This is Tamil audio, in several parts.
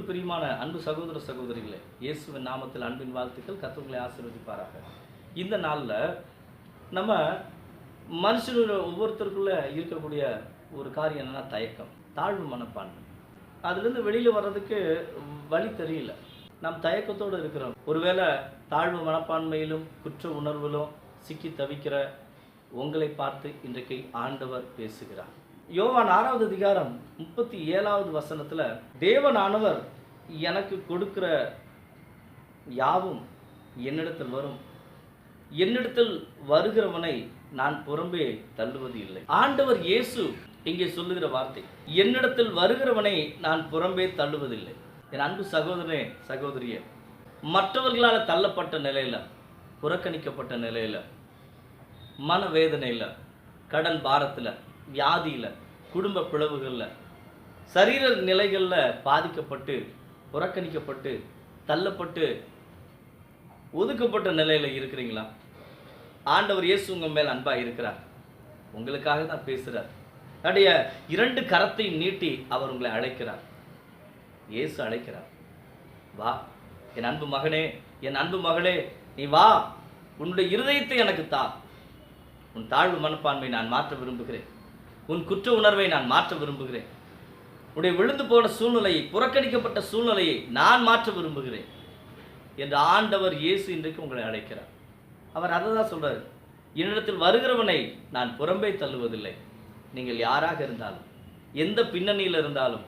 கிறிஸ்துவில் பிரியமான அன்பு சகோதர சகோதரிகளே இயேசுவின் நாமத்தில் அன்பின் வாழ்த்துக்கள். கத்தவங்களை ஆசீர்வதிப்பாராக. இந்த நாளில் நம்ம மனுஷனோட ஒவ்வொருத்தருக்குள்ள இருக்கக்கூடிய ஒரு காரியம் என்னன்னா தயக்கம் தாழ்வு மனப்பான்மை. அதுலேருந்து வெளியில் வர்றதுக்கு வழி தெரியல. நாம் தயக்கத்தோடு இருக்கிறோம். ஒருவேளை தாழ்வு மனப்பான்மையிலும் குற்ற உணர்விலும் சிக்கி தவிக்கிற உங்களை பார்த்து இன்றைக்கு ஆண்டவர் பேசுகிறார். யோவான் ஆறாவது அதிகாரம் முப்பத்தி ஏழாவது வசனத்தில் தேவனானவர் எனக்கு கொடுக்கிற யாவும் என்னிடத்தில் வரும். என்னிடத்தில் வருகிறவனை நான் புறம்பே தள்ளுவது இல்லை. ஆண்டவர் இயேசு இங்கே சொல்லுகிற வார்த்தை என்னிடத்தில் வருகிறவனை நான் புறம்பே தள்ளுவதில்லை. என் அன்பு சகோதரனே சகோதரிய மற்றவர்களால் தள்ளப்பட்ட நிலையில் புறக்கணிக்கப்பட்ட நிலையில் மனவேதனையில் கடன் பாரத்தில் வியாதியில் குடும்ப பிளவுகளில் சரீர நிலைகளில் பாதிக்கப்பட்டு புறக்கணிக்கப்பட்டு தள்ளப்பட்டு ஒதுக்கப்பட்ட நிலையில் இருக்கிறீங்களா? ஆண்டவர் இயேசு உங்கள் மேல் அன்பாக இருக்கிறார். உங்களுக்காக தான் பேசுகிறார் தன்னுடைய இரண்டு கரத்தையும் நீட்டி அவர் உங்களை அழைக்கிறார். இயேசு அழைக்கிறார். வா. என் அன்பு மகனே என் அன்பு மகளே நீ வா. உன்னுடைய இருதயத்தை எனக்கு தா. உன் தாழ்வு மனப்பான்மை நான் மாற்ற விரும்புகிறேன். உன் குற்ற உணர்வை நான் மாற்ற விரும்புகிறேன். உன்னுடைய விழுந்து போன சூழ்நிலையை புறக்கணிக்கப்பட்ட சூழ்நிலையை நான் மாற்ற விரும்புகிறேன். என்று ஆண்டவர் இயேசு இன்றைக்கு உங்களை அழைக்கிறார். அவர் அதை தான் சொல்கிறார் என்னிடத்தில் வருகிறவனை நான் புறம்பே தள்ளுவதில்லை. நீங்கள் யாராக இருந்தாலும் எந்த பின்னணியில் இருந்தாலும்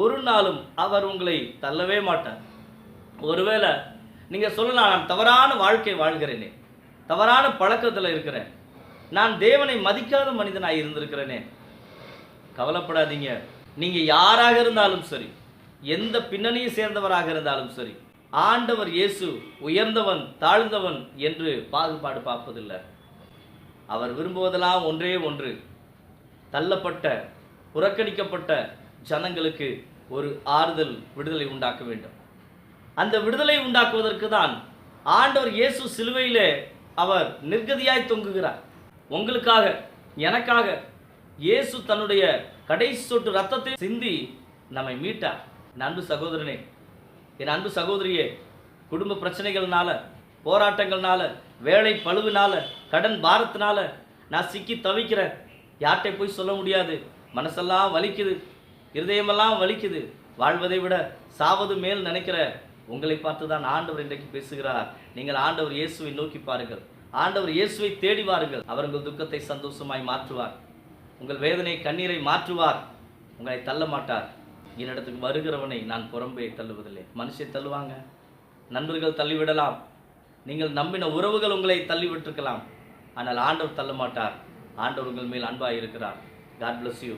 ஒரு நாளும் அவர் உங்களை தள்ளவே மாட்டார். ஒருவேளை நீங்கள் சொல்லலாம் நான் தவறான வாழ்க்கை வாழ்கிறேனே. தவறான பழக்கத்தில் இருக்கிறேன். நான் தேவனை மதிக்காத மனிதனாக இருந்திருக்கிறேனே. கவலைப்படாதீங்க. நீங்கள் யாராக இருந்தாலும் சரி எந்த பின்னணியை சேர்ந்தவராக இருந்தாலும் சரி ஆண்டவர் இயேசு உயர்ந்தவன் தாழ்ந்தவன் என்று பாகுபாடு பார்ப்பதில்லை. அவர் விரும்புவதெல்லாம் ஒன்றே ஒன்று. தள்ளப்பட்ட புறக்கணிக்கப்பட்ட ஜனங்களுக்கு ஒரு ஆறுதல் விடுதலை உண்டாக்க வேண்டும். அந்த விடுதலை உண்டாக்குவதற்கு தான் ஆண்டவர் இயேசு சிலுவையிலே அவர் நிர்கதியாய் தொங்குகிறார். உங்களுக்காக எனக்காக இயேசு தன்னுடைய கடைசி சொட்டு ரத்தத்தை சிந்தி நம்மை மீட்டார். என் அன்பு சகோதரனே என் அன்பு சகோதரியே குடும்ப பிரச்சனைகள்னால போராட்டங்கள்னால வேலை பழுவினால கடன் பாரத்தினால நான் சிக்கி தவிக்கிறேன் யார்கிட்ட போய் சொல்ல முடியாது. மனசெல்லாம் வலிக்குது இருதயமெல்லாம் வலிக்குது. வாழ்வதை விட சாவது மேல் நினைக்கிற உங்களை பார்த்து தான் ஆண்டவர் இன்றைக்கு பேசுகிறார். நீங்கள் ஆண்டவர் இயேசுவை நோக்கி பாருங்கள். ஆண்டவர் இயேசுவை தேடி வாருங்கள். அவர் உங்கள் துக்கத்தை சந்தோஷமாய் மாற்றுவார். உங்கள் வேதனை கண்ணீரை மாற்றுவார். உங்களை தள்ள மாட்டார் என்னிடத்துக்கு வருகிறவனை நான் புறம்பே தள்ளுவதில்லை. மனுஷை தள்ளுவாங்க. நண்பர்கள் தள்ளிவிடலாம். நீங்கள் நம்பின உறவுகள் உங்களை தள்ளிவிட்டிருக்கலாம். ஆனால் ஆண்டவர் தள்ள மாட்டார் ஆண்டவர் உங்கள் மேல் அன்பாக இருக்கிறார். God bless you